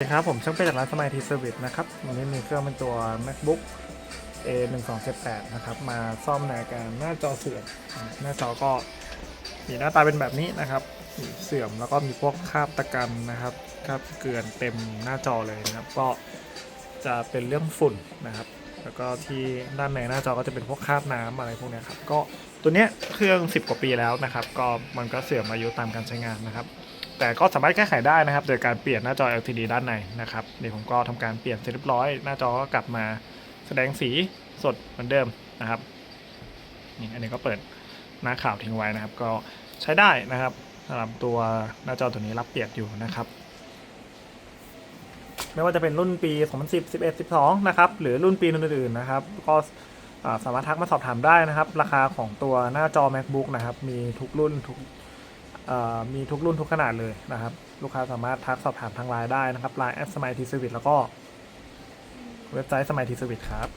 สวัสดีครับ ผมช่างเป็นจากร้านสมัยทีเซอร์วิสนะครับวันนี้มีเครื่องเป็นตัว macbook a 1 2 7 8นะครับ มาซ่อมในการหน้าจอเสื่อม หน้าจอก็มีหน้าตาเป็นแบบนี้นะครับ เสื่อมแล้วก็มีพวกคราบตะกันนะครับคราบเกลื่อนเต็มหน้าจอเลยนะครับ ก็จะเป็นเรื่องฝุ่นนะครับ แล้วก็ที่ด้านในหน้าจอก็จะเป็นพวกคราบน้ำอะไรพวกนี้ครับ ก็ตัวเนี้ยเครื่อง 10 กว่าปีแล้วนะครับ ก็มันก็เสื่อมอายุตามการใช้งานนะครับ แต่ก็สามารถแก้ไขได้นะครับ โดยการเปลี่ยนหน้าจอ LCD ด้านในนะครับเดี๋ยวผมก็ทำการเปลี่ยนเสร็จเรียบร้อย หน้าจอก็กลับมาแสดงสีสดเหมือนเดิมนะครับนี่อันนี้ก็เปิดหน้าข่าวทิ้งไว้นะครับ ก็ใช้ได้นะครับสำหรับตัวหน้าจอตัวนี้รับเปลี่ยนอยู่นะครับ ไม่ว่าจะเป็นรุ่นปี 2010 11 12 นะครับ หรือรุ่นปีอื่นๆนะครับ ก็สามารถทักมาสอบถามได้นะครับ ราคาของตัวหน้าจอ macbook นะครับ มีทุกรุ่นทุก มีทุกรุ่นทุกขนาดเลยนะครับ ลูกค้าสามารถทักสอบถามทางไลน์ได้นะครับไลน์แอดสมัยทีสวิตแล้วก็เว็บไซต์สมัยทีสวิตครับ